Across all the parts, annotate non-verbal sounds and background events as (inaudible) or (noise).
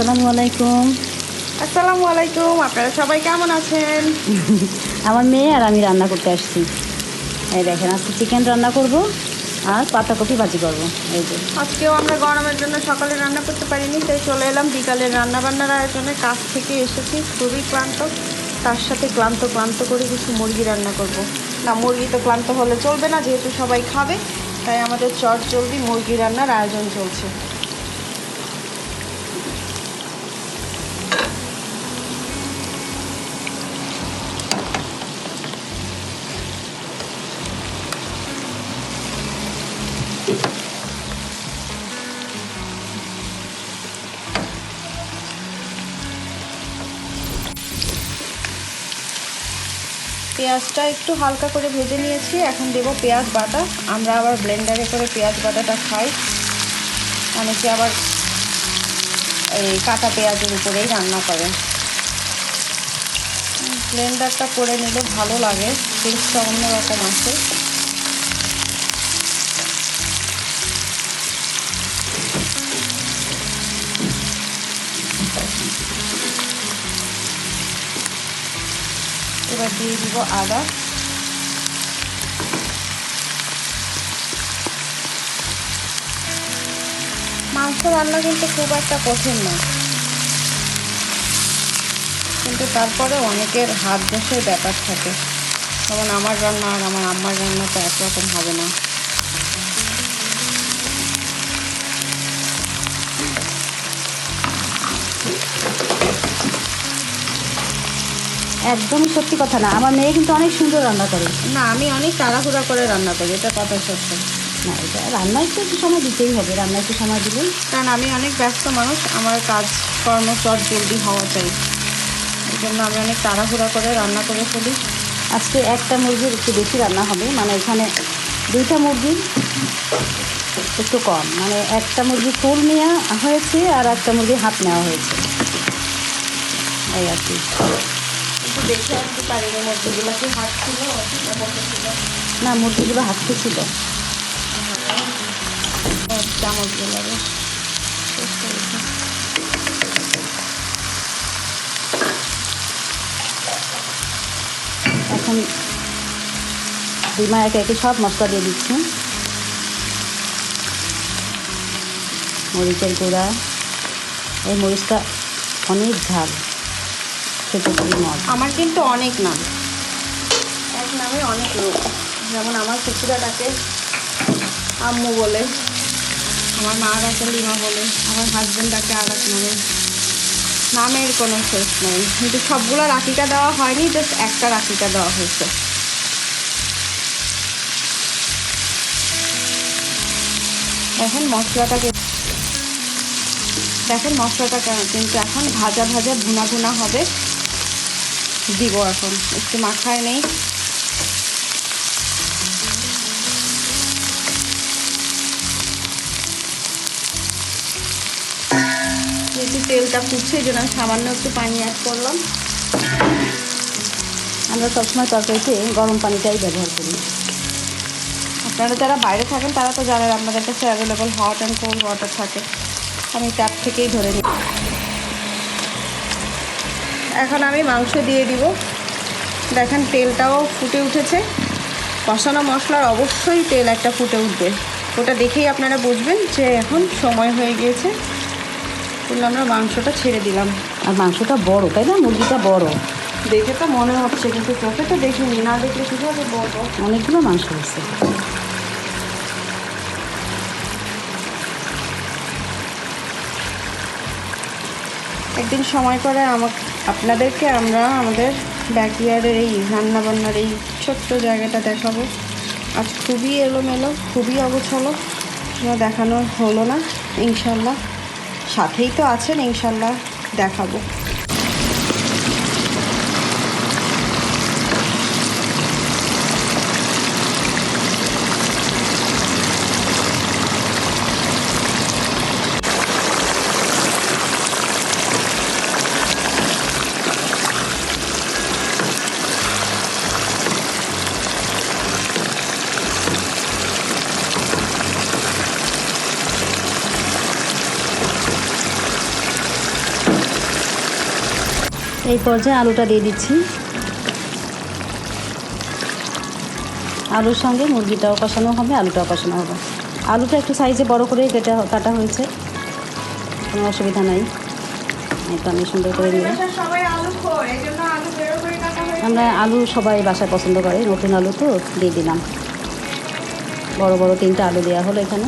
আসসালামু আলাইকুম। আসসালামু আলাইকুম আপনারা সবাই কেমন আছেন? (laughs) আমার মেয়ে আর আমি রান্না করতে আসছি। এই দেখেন আজকে চিকেন রান্না করব আর পাতাকপি ভাজি করব। এই যে। আজকেও আমরা গরমের জন্য সকালে রান্না করতে পারিনি তাই চলে এলাম বিকালের রান্না বান্নার আয়োজনে। কাজ থেকে এসেছি খুবই ক্লান্ত। তার সাথে ক্লান্ত ক্লান্ত করে কিছু মুরগি রান্না করব। না মুরগি তো ক্লান্ত হলে চলবে না যেহেতু সবাই খাবে তাই আমাদের চট জলদি মুরগি রান্নার আয়োজন চলছে। পেঁয়াজটা একটু হালকা করে ভেজে নিয়েছি। এখন দেব পেঁয়াজ বাটা। আমরা আবার ব্লেন্ডারে করে পেঁয়াজ বাটাটা খাই। অনেকে আবার এই কাটা পেঁয়াজের উপরেই রান্না করে। ব্লেন্ডারটা করে নিলে ভালো লাগে। টেস্টটা অন্যরকম আসে। এবার দিয়ে দিব আদা। মাংস রান্না কিন্তু খুব একটা কঠিন না। কিন্তু তারপরে অনেকের হাত বসের ব্যাপার থাকে। যেমন আমার রান্না আর আমার আম্মার রান্না তো একরকম হবে না। একদমই সত্যি কথা না। আমার মেয়ে কিন্তু অনেক সুন্দর রান্না করে। না আমি অনেক তাড়াহুড়া করে রান্না করি এটা কথা সত্য। না এটা রান্নায় তো একটু সময় দিতেই হবে রান্নায় একটু সময় দিলেই। কারণ আমি অনেক ব্যস্ত মানুষ আমার কাজ কর্ম চট জলদি হওয়া চাই। এই জন্য আমি অনেক তাড়াহুড়া করে রান্না করে ফেলি। আজকে একটা মুরগির একটু বেশি রান্না হবে মানে এখানে দুইটা মুরগি একটু কম। মানে একটা মুরগি ফুল নেওয়া হয়েছে আর একটা মুরগি হাত নেওয়া হয়েছে। এই আর কি। একটু দেখে আসতে মধ্যগুলো কি ছিল? না মুরগিগুলো হাঁটতে ছিল। চামচগুলো এখন ডিমা একে একে সব মশলা দিয়ে দিচ্ছি। মরিচের গুঁড়া। এই মরিচটা অনেক ঝাল। খেতে মজা। আমার কিন্তু অনেক নাম। এক নামে অনেক লোক। যেমন আমার শ্বশুরা ডাকে আম্মু বলে আমার মা ডাকে লিমা বলে আমার হাজব্যান্ড ডাকে আর এক নামে। নামের কোনো শেষ নেই। কিন্তু সবগুলো রাখিটা দেওয়া হয়নি জাস্ট একটা রাখিটা দেওয়া হয়েছে। এখন মশলাটাকে দেখেন মশলাটা কেমন। কিন্তু এখন ভাজা ভাজা ভুনা ভুনা হবে। দিব এখন। একটু মাখায় নেই। তেলটা ফুটছে, এই জন্য সামান্য একটু পানি অ্যাড করলাম। আমরা সবসময় তরকারিতে গরম পানিটাই ব্যবহার করি। আপনারা যারা বাইরে থাকেন, তারা তো জানেন আপনাদের কাছে available hot and cold water থাকে। আমি ট্যাপ থেকেই ধরে নিই। এখন আমি মাংস দিয়ে দিব। দেখেন তেলটাও ফুটে উঠেছে। কষানো মশলার অবশ্যই তেল একটা ফুটে উঠবে। ওটা দেখেই আপনারা বুঝবেন যে এখন সময় হয়ে গিয়েছে। তাহলে আমরা মাংসটা ছেড়ে দিলাম। আর মাংসটা বড় তাই না? মুরগিটা বড়। দেখে তো মনে হচ্ছে কিন্তু চোখে তো দেখিনি। না দেখলে কীভাবে বড়? অনেকগুলো মাংস হয়েছে। একদিন সময় করে আমাকে, আপনাদেরকে আমরা আমাদের ব্যাকইয়ার্ডের এই রান্নাবান্নার এই ছোট্ট জায়গাটা দেখাবো। আজ খুবই এলোমেলো, খুবই অগোছলো। দেখানো হলো না, ইনশাল্লাহ। সাথেই তো আছেন, ইনশাল্লাহ দেখাবো। এই পর্যায়ে আলুটা দিয়ে দিচ্ছি। আলুর সঙ্গে মুরগিটাও কষানো হবে, আলুটাও কষানো হবে। আলুটা একটু সাইজে বড় করে কেটে কাটা হয়েছে। কোনো অসুবিধা নাই। এটা আমি সুন্দর করে নিলাম আমরা আলু সবাই বাসায় পছন্দ করে, নতুন আলু তো দিয়ে দিলাম। বড় বড় তিনটা আলু দেওয়া হলো এখানে।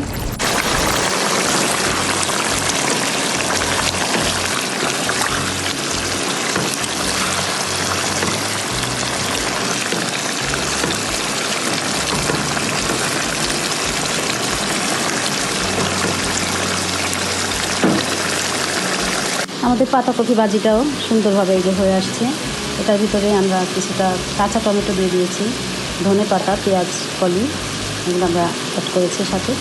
আমাদের পাতাকপি ভাজিটাও সুন্দরভাবে এই যে হয়ে আসছে। এটার ভিতরে আমরা কিছুটা কাঁচা টমেটো দিয়ে দিয়েছি, ধনে পাতা, পেঁয়াজ, কলি, এগুলো আমরা অ্যাড করেছি সাথে।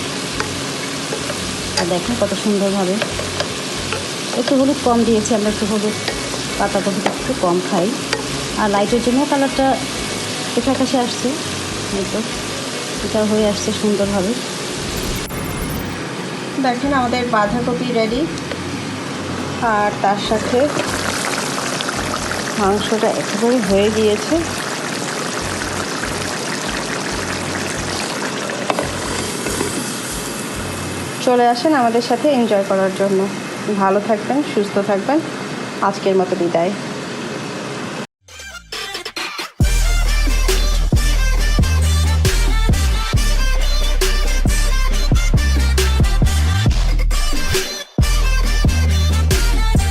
আর দেখেন কত সুন্দরভাবে একটু হলুদ কম দিয়েছি, আমরা একটু হলুদ পাতাকপিটা একটু কম খাই। আর লাইটের জন্য কালারটা একটু আকাশে আসছে, এই তো। এটা হয়ে আসছে সুন্দরভাবে। দেখেন আমাদের বাঁধাকপি রেডি আর তার সাথে মাংসটা একেবারে হয়ে গিয়েছে। চলে আসেন আমাদের সাথে এনজয় করার জন্য। ভালো থাকবেন, সুস্থ থাকবেন। আজকের মতো বিদায়।